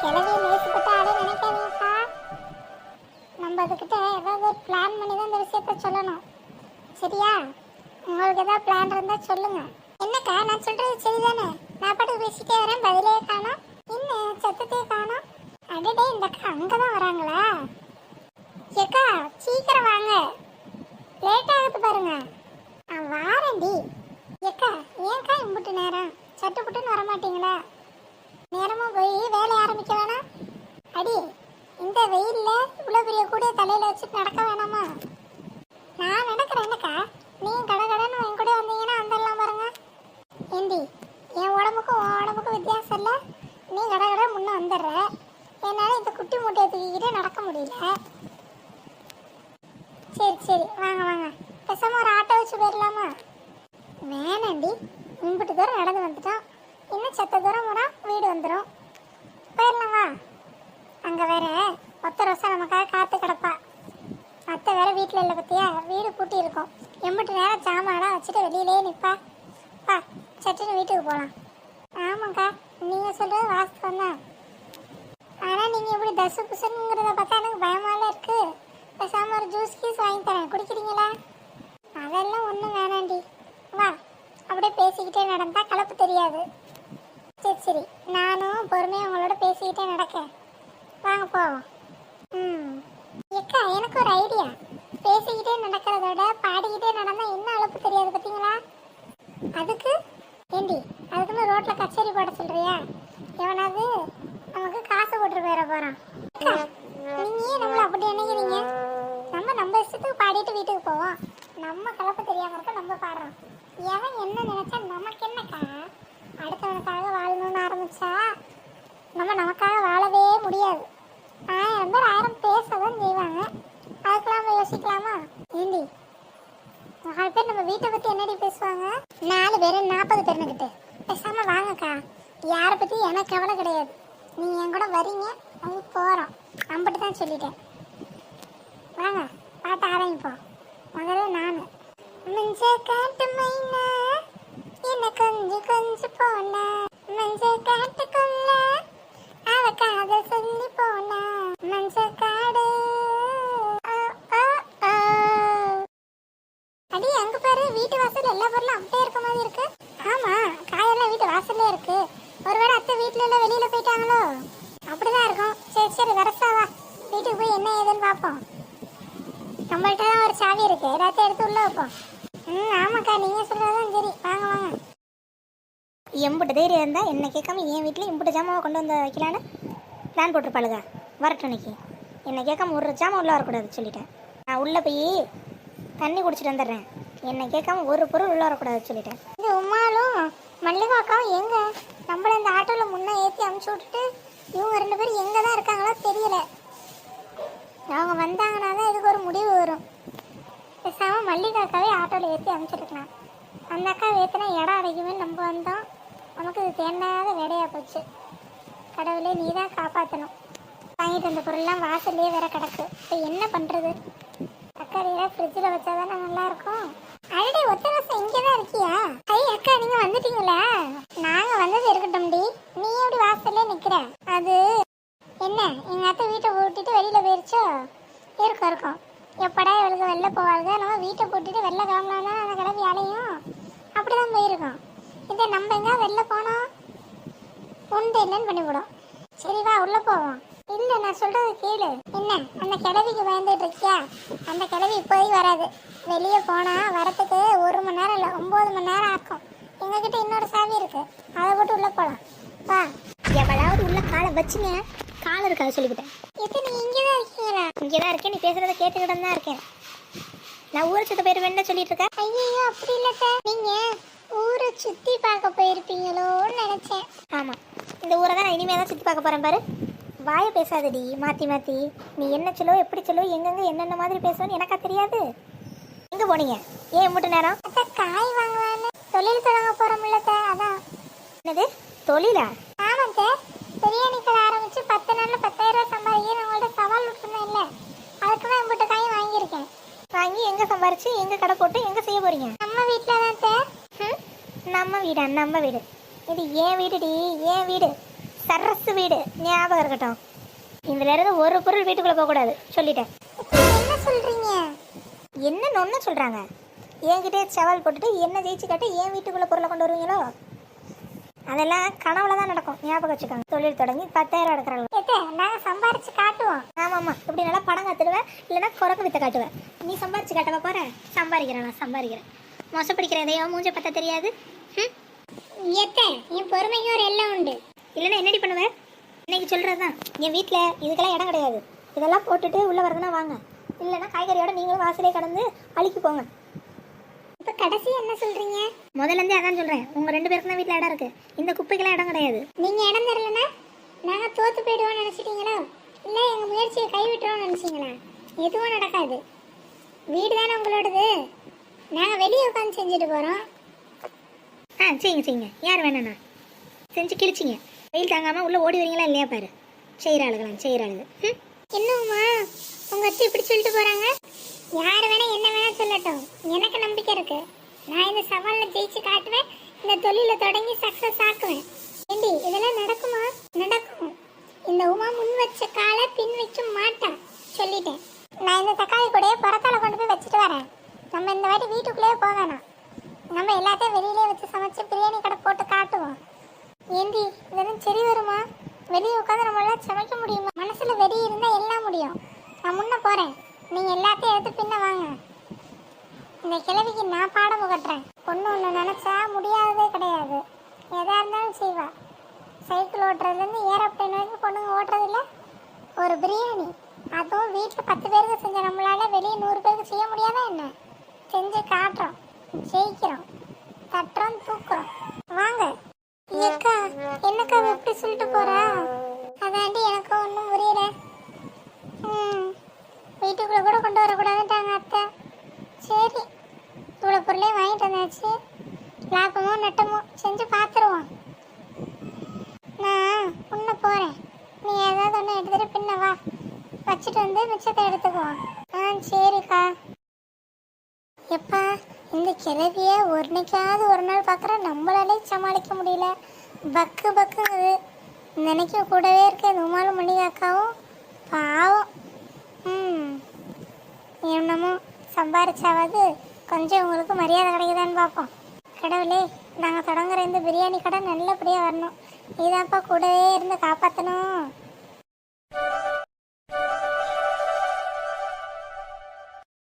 கிளவிய லேசுப்பட்ட ஆளே நினைக்காதீங்கக்கா நம்ம அதுக்கிட்ட ஏதாவது பிளான் பண்ணி தான் இந்த விஷயத்த சொல்லணும். சரியா? உங்களுக்கு ஏதாவது பிளான் இருந்தால் சொல்லுங்க. என்னக்கா நான் சொல்றது சரிதானே? நான் பாட்டு பேசிட்டே வரேன் பதிலே காணோம். இன்னும் சத்தத்தையே காணோம்? அடடே இந்த அக்கா அங்கே தான் வராங்களா? ஏக்கா சீக்கிரம் வாங்க. லேட் ஆகுது பாருங்க. நான் வாரண்டி ஏக்கா ஏன்க்கா இம்புட்டு நேரம்? சட்டு புட்டுன்னு வர மாட்டீங்களா நேரமா போய் வேலை ஆரம்பிக்க வேணாம். அடி இந்த வெயில்ல இவ்வளோ பெரிய கூட தலையில வச்சுட்டு நடக்க வேணாமா? நான் நடக்கிறேன் என்னக்கா? நீ கடை கடைன்னு என் கூட வந்தீங்கன்னா வந்துடலாம் பாருங்க. ஏண்டி என் உடம்புக்கும் உன் உடம்புக்கும் வித்தியாசம் இல்லை? நீ கடை கடை முன்ன வந்துடுற. என்னால் இந்த குட்டி மூட்டையை தூக்கிக்கிட்டு நடக்க முடியல. சரி சரி வாங்க வாங்க. பெசாம ஒரு ஆட்டோ வச்சு போயிடலாமா வேணாண்டி இம்புட்டு தூரம் நடந்து வந்துட்டோம். இன்னும் செத்த தூரம் போனால் வீடு வந்துடும் போயிடலாம் வா. அங்கே வேற ஒத்த ரோசா நமக்காக காத்து கிடப்பா. அத்தை வேற வீட்டில் இல்லை பத்தியா? வீடு பூட்டி இருக்கும். எம்பிட்டு நேரம் சாமானெல்லாம் வச்சுட்டு வெளியிலே நிற்பா பா சட்டுன்னு வீட்டுக்கு போகலாம் ஆமாக்கா நீங்கள் சொல்கிறது வாஸ்தவம் தான். ஆனால் நீங்கள் இப்படி தசு புசுங்கிறத பார்த்தா எனக்கு பயமாலாம் இருக்கு. பேசாமல் ஒரு ஜூஸ் கீஸ் வாங்கி தரேன். குடிக்கிறீங்களா? அதெல்லாம் ஒன்றும் வேணாண்டி. வா அப்படியே பேசிக்கிட்டே நடந்தால் கலப்பு தெரியாது. சரி சரி. நானும் பொறுமையாக உங்களோட பேசிக்கிட்டே நடக்கேன். வாங்க போவோம். ம். எக்கா எனக்கு ஒரு ஐடியா. பேசிக்கிட்டே நடக்கிறத விட பாடிக்கிட்டே நடந்தால் என்ன அளப்பு தெரியாது பார்த்தீங்களா அதுக்கு ஏண்டி அதுக்குன்னு ரோட்டில் கச்சேரி போட சொல்கிறியா எவனாவது நமக்கு காசு போட்டு போயிட போகிறான் நீங்கள் நீங்க ஏன் அப்படி நினைக்கிறீங்க? நம்ம நம்ம இஷ்டத்துக்கு பாடிட்டு வீட்டுக்கு போவோம். நம்ம கலப்பு தெரியாம இருக்க நம்ம பாடுறோம். எவன் என்ன நினைச்சா நமக்கு என்னக்கா அடுத்தவனுக்காக வாழணும்னு ஆரம்பிச்சா நம்ம நமக்காக வாழவே முடியாது ஆயிரம் பேர் ஆயிரம் பேசதான் செய்வாங்க அதுக்கெல்லாம் நம்ம யோசிக்கலாமா ஏண்டி நாலு பேர் நம்ம வீட்டை பத்தி என்னடி பேசுவாங்க நாலு பேர் நாற்பது பேருனுக்கிட்டு பேசாம வாங்கக்கா. யாரை பத்தி எனக்கு கவலை கிடையாது. நீங்க என் கூட வரீங்க அது போறோம். அம்பிட்டு தான் சொல்லிட்டேன். வாங்க பாட்டு ஆரம்பிப்போம். முதல்ல நானு. மஞ்ச காட்டு மைனா என்ன கொஞ்சம் கொஞ்சம் போனா மஞ்ச காட்டுக்குள்ள அவ காதல் சொல்லி போனா மஞ்ச காடு ஆ, ஆ, ஆ. அடி அங்க பாரு வீட்டு வாசல் எல்லா பொருளும் அப்படியே இருக்க மாதிரி இருக்கு ஆமா காயெல்லாம் வீட்டு வாசல்ல இருக்கு ஒருவேளை அத்தை வீட்ல எல்லாம் வெளியில போயிட்டாங்களோ அப்படிதான் இருக்கும் சரி சரி வரசா வா வீட்டுக்கு போய் என்ன ஏதுன்னு பார்ப்போம் நம்மள்ட்ட தான் ஒரு சாவி இருக்கு எல்லாத்தையும் ம் ஆமாக்கா நீங்கள் சொல்கிறதும் சரி. வாங்க வாங்க. எம்புட்டு தைரியம் இருந்தால் என்ன கேட்காம என் வீட்டில் இம்புட்டு ஜாமாவை கொண்டு வந்து வைக்கலான்னு பிளான் போட்டிருப்பாளுங்க வரட்டும் இன்னைக்கு என்னை கேட்காம ஒரு ஜாமான் உள்ளே வரக்கூடாது சொல்லிட்டேன். நான் உள்ளே போய் தண்ணி குடிச்சிட்டு வந்துடுறேன். என்னை கேட்காம ஒரு பொருள் உள்ளே வரக்கூடாது சொல்லிட்டேன். இந்த உமாலும் மல்லிகாக்காவும் எங்கே? நம்மள இந்த ஆட்டோவில் முன்னே ஏற்றி அமுச்சு விட்டுட்டு இவங்க ரெண்டு பேரும் எங்கே தான் இருக்காங்களோ தெரியல. அவங்க வந்தாங்கன்னா தான் இதுக்கு ஒரு முடிவு வரும். பேசாம மல்லிகாக்காவே ஆட்டோவில் ஏற்றி அமுச்சிருக்கலாம் அந்த அக்கா ஏற்றினா இடம் அடைக்குமே நம்ம வந்தோம். நமக்கு இது தேண்டாத வேடையாக போச்சு. கடவுளே நீ தான் காப்பாற்றணும் வாங்கிட்டு வந்த பொருள்லாம் வாசல்லையே வேற கிடக்கு. இப்போ என்ன பண்ணுறது தக்காளியெல்லாம் ஃப்ரிட்ஜில் வச்சா தானே நல்லாயிருக்கும் அடடே ஒத்த வருஷம் இங்கே தான் இருக்கியா? ஐ அக்கா நீங்கள் வந்துட்டீங்களா நாங்க வந்தது இருக்கட்டும்டி நீ எப்படி வாசல்ல நிக்கிற அது என்ன எங்க அத்தை வீட்டை பூட்டிட்டு வெளியில போயிருச்சோ இருக்கும் இருக்கும் எப்படா இவளுக்கு வெளில போவாளுங்க நம்ம வீட்டை பூட்டிட்டு வெளில கிளம்பலாம்னா அந்த கிளம்பி அலையும் அப்படிதான் போயிருக்கோம் இதே நம்ம எங்க வெளில போனோம் உண்டு இல்லைன்னு பண்ணிவிடும் சரி வா உள்ள போவோம். இல்ல நான் சொல்றது கேளு. என்ன? அந்த கிழவிக்கு பயந்துட்டு இருக்கியா? அந்த கிழவி இப்போதைக்கு வராது. வெளியே போனா வரத்துக்கு ஒரு மணி நேரம் இல்லை ஒன்பது மணி நேரம் ஆக்கும். எங்ககிட்ட இன்னொரு சாவி இருக்கு. அதை போட்டு உள்ள போலாம். வா. எவ்வளவு உள்ள காலை வச்சுங்க காலை இருக்காது சொல்லிக்கிட்டேன். எது நீ இங்கே தான் இருக்கீங்களா? இங்கே தான் இருக்கேன். நீ பேசுகிறத கேட்டுக்கிட்டு தான் இருக்கேன். நான் ஊரை சுத்த பேர் வேணா சொல்லிட்டு இருக்கேன். ஐயோ அப்படி இல்லை சார். நீங்க ஊரை சுத்தி பார்க்க போயிருப்பீங்களோன்னு நினைச்சேன். ஆமாம் இந்த ஊரை தான் நான் இனிமேல் தான் சுற்றி பார்க்க போகிறேன் பாரு. வாயை பேசாதடி மாற்றி மாற்றி நீ என்ன சொல்லோ எப்படி சொல்லோ எங்கெங்க என்னென்ன மாதிரி பேசுவேன்னு எனக்கா தெரியாது. எங்கே போனீங்க? ஏன் மூட்டு நேரம்? அத்தை காய் வாங்கலான்னு. தொழில் தொடங்க போறோம்ல சார் அதான். என்னது? தொழிலா? ஆமாம் சார் பிரியாணி கடை ஆரம்பிச்சு பத்து நாள்ல பத்தாயிரம் ரூபாய் சம்பாதிக்க உங்கள்ட்ட சவால் விட்டுருந்தேன் இல்லை. அதுக்கு தான் இம்புட்டு காய் வாங்கியிருக்கேன். வாங்கி எங்கே சம்பாரிச்சு எங்கே கடை போட்டு எங்கே செய்ய போகிறீங்க நம்ம வீட்டில் தான் சார் நம்ம வீடா நம்ம வீடு. இது ஏன் வீடுடி ஏன் வீடு. சரசு வீடு. ஞாபகம் இருக்கட்டும். இதுல இருந்து ஒரு பொருள் வீட்டுக்குள்ள போக கூடாது. சொல்லிட்டேன். என்ன சொல்றீங்க? என்ன ஒன்று சொல்றாங்க. என்கிட்டே சவால் போட்டுட்டு என்ன ஜெயிச்சு காட்ட என் வீட்டுக்குள்ள பொருளை கொண்டு வருவீங்களோ? அதெல்லாம் கனவுல தான் நடக்கும். ஞாபகம் வச்சுக்கோங்க. தொழில் தொடங்கி பத்தாயிரம் எடுக்கிறாங்க. எத்தே நாங்க சம்பாரிச்சு காட்டுவோம். ஆமாம்மா. இப்படி நல்லா படம் காத்துடுவேன். இல்லைன்னா குரங்கு வித்த காட்டுவேன். நீ சம்பாரிச்சு காட்டவா போற? சம்பாதிக்கிறேன் நான் சம்பாதிக்கிறேன். மோசப்பிடிக்கிற எதையோ மூஞ்ச பார்த்தா தெரியாது. எத்தே என் பொறுமைக்கு ஒரு எல்லாம் உண்டு. இல்லைன்னா என்னடி பண்ணுவேன் இன்னைக்கு சொல்கிறது தான் என் வீட்டில் இதுக்கெல்லாம் இடம் கிடையாது. இதெல்லாம் போட்டுட்டு உள்ளே வரதுன்னா வாங்க. இல்லைன்னா காய்கறியோட நீங்களும் வாசலே கடந்து அழிக்கு போங்க. இப்ப கடைசி என்ன சொல்றீங்க? முதல்ல இருந்தே அதான் சொல்கிறேன் உங்கள் ரெண்டு பேருக்கு தான் வீட்டில் இடம் இருக்குது இந்த குப்பைக்கெல்லாம் இடம் கிடையாது. நீங்க இடம் தரலனா நாங்க தோத்து போயிடுவோம்னு நினைச்சிட்டீங்களா? இல்ல எங்க முயற்சியை கைவிட்டுறோம்னு நினைச்சீங்களா? எதுவும் நடக்காது. வீடு தானே உங்களோடது. உட்காந்து செஞ்சுட்டு போறோம். ஆ செய்யுங்க செய்யுங்க. யார் வேணாண்ணா செஞ்சு கிழிச்சிங்க. வெயில் தாங்காமல் உள்ளே ஓடி வரீங்களா இல்லையா பாரு? செய்கிற ஆளுகளாம் செய்கிற ஆளுங்க ம்? என்னம்மா? உங்கள் அத்தை இப்படி சொல்லிட்டு போறாங்க? யார் வேணா என்ன வேணா சொல்லட்டும். எனக்கு நம்பிக்கை இருக்கு. நான் இந்த சவாலில் ஜெயிச்சு காட்டுவேன். இந்த தொழில தொடங்கி சக்ஸஸ் ஆக்குவேன். ஏண்டி இதெல்லாம் நடக்குமா? நடக்கும். இந்த உமா முன் வச்ச காலை பின் வைக்க மாட்டேன் சொல்லிட்டேன். நான் இந்த தக்காளி கூட புறத்தால கொண்டு போய் வச்சுட்டு வரேன். நம்ம இந்த வாட்டி வீட்டுக்குள்ளேயே போக வேணாம். நம்ம எல்லாத்தையும் வெளியிலே வச்சு சமைச்சு பிரியாணி கடை போட்டு காட்டுவோம். ஏந்தி இதெல்லாம் சரி வருமா? வெளியே உட்காந்து நம்மளால சமைக்க முடியுமா? மனசுல வெறி இருந்தா எல்லாம் முடியும். நான் முன்ன போறேன். நீங்க எல்லாத்தையும் எடுத்து பின்ன வாங்க. இந்த கிழவிக்கு நான் பாடம் புகட்டுறேன். பொண்ணு ஒன்று நினைச்சா முடியாததே கிடையாது. எதா இருந்தாலும் செய்வா. சைக்கிள் ஓட்டுறதுலேருந்து ஏரோப்ளேன் வரைக்கும் பொண்ணுங்க ஓட்டுறதில்ல. ஒரு பிரியாணி. அதுவும் வீட்டில் பத்து பேருக்கு செஞ்ச நம்மளால வெளியே நூறு பேருக்கு செய்ய முடியாதா என்ன? செஞ்சு காட்டுறோம். ஜெயிக்கிறோம். தட்டுறோம் தூக்குறோம். வாங்க. ஏக்கா என்னக்கா எப்படி சொல்லிட்டு போறா? அதாண்டி எனக்கு ஒன்றும் புரியல. ம். வீட்டுக்குள்ள கூட கொண்டு வரக்கூடாதுட்டாங்க அத்தை. சரி. இவ்வளோ பொருளையும் வாங்கிட்டு வந்தாச்சு. லாபமோ நட்டமோ செஞ்சு பார்த்துருவோம் நான் உன்ன போகிறேன் நீ ஏதாவது ஒன்று எடுத்துட்டு பின்ன வா. வச்சுட்டு வந்து மிச்சத்தை எடுத்துக்குவோம் ஆ சரிக்கா எப்பா இந்த கிழவிய ஒன்றைக்காவது ஒரு நாள் பார்க்குற நம்மளாலே சமாளிக்க முடியல. பக்கு பக்குங்குது. நினைக்க கூடவே இருக்க உமாலும் மணிகாக்காவும் பாவம். ம். என்னமோ சம்பாரிச்சாவது கொஞ்சம் உங்களுக்கு மரியாதை கிடைக்குதான்னு பார்ப்போம். கடவுளே நாங்கள் தொடங்குற இந்த பிரியாணி கடை நல்லபடியாக வரணும். நீதான்ப்பா கூடவே இருந்து காப்பாற்றணும்